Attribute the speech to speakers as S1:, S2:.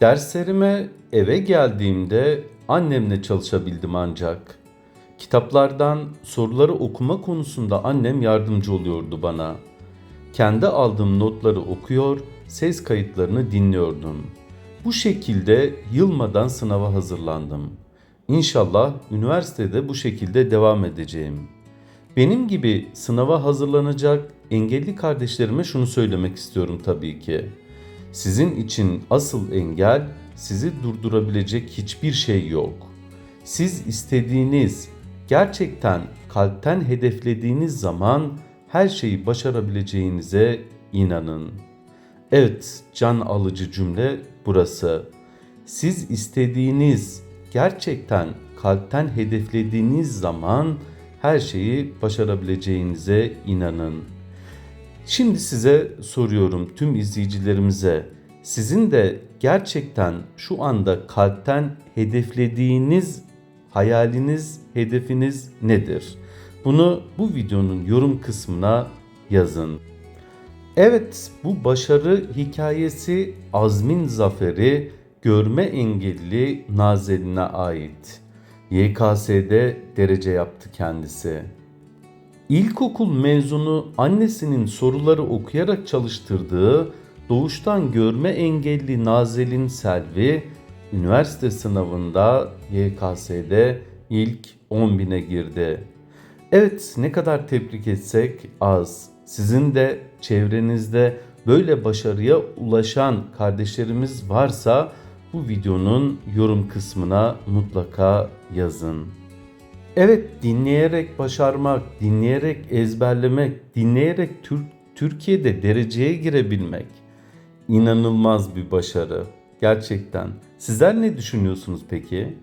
S1: Derslerime eve geldiğimde annemle çalışabildim ancak. Kitaplardan soruları okuma konusunda annem yardımcı oluyordu bana. Kendi aldığım notları okuyor, ses kayıtlarını dinliyordum. Bu şekilde yılmadan sınava hazırlandım. İnşallah üniversitede bu şekilde devam edeceğim. Benim gibi sınava hazırlanacak engelli kardeşlerime şunu söylemek istiyorum tabii ki. Sizin için asıl engel sizi durdurabilecek hiçbir şey yok. Siz istediğiniz, gerçekten kalpten hedeflediğiniz zaman her şeyi başarabileceğinize inanın. Evet, can alıcı cümle burası. Siz istediğiniz, gerçekten kalpten hedeflediğiniz zaman her şeyi başarabileceğinize inanın. Şimdi size soruyorum tüm izleyicilerimize. Sizin de gerçekten şu anda kalpten hedeflediğiniz hayaliniz, hedefiniz nedir? Bunu bu videonun yorum kısmına yazın. Evet, bu başarı hikayesi Azmin Zaferi görme engelli Nazelin'e ait. YKS'de derece yaptı kendisi. İlkokul mezunu annesinin soruları okuyarak çalıştırdığı doğuştan görme engelli Nazelin Selvi, üniversite sınavında YKS'de ilk 10 bine girdi. Evet ne kadar tebrik etsek az. Sizin de çevrenizde böyle başarıya ulaşan kardeşlerimiz varsa bu videonun yorum kısmına mutlaka yazın. Evet dinleyerek başarmak, dinleyerek ezberlemek, dinleyerek Türk Türkiye'de dereceye girebilmek inanılmaz bir başarı. Gerçekten. Sizler ne düşünüyorsunuz peki?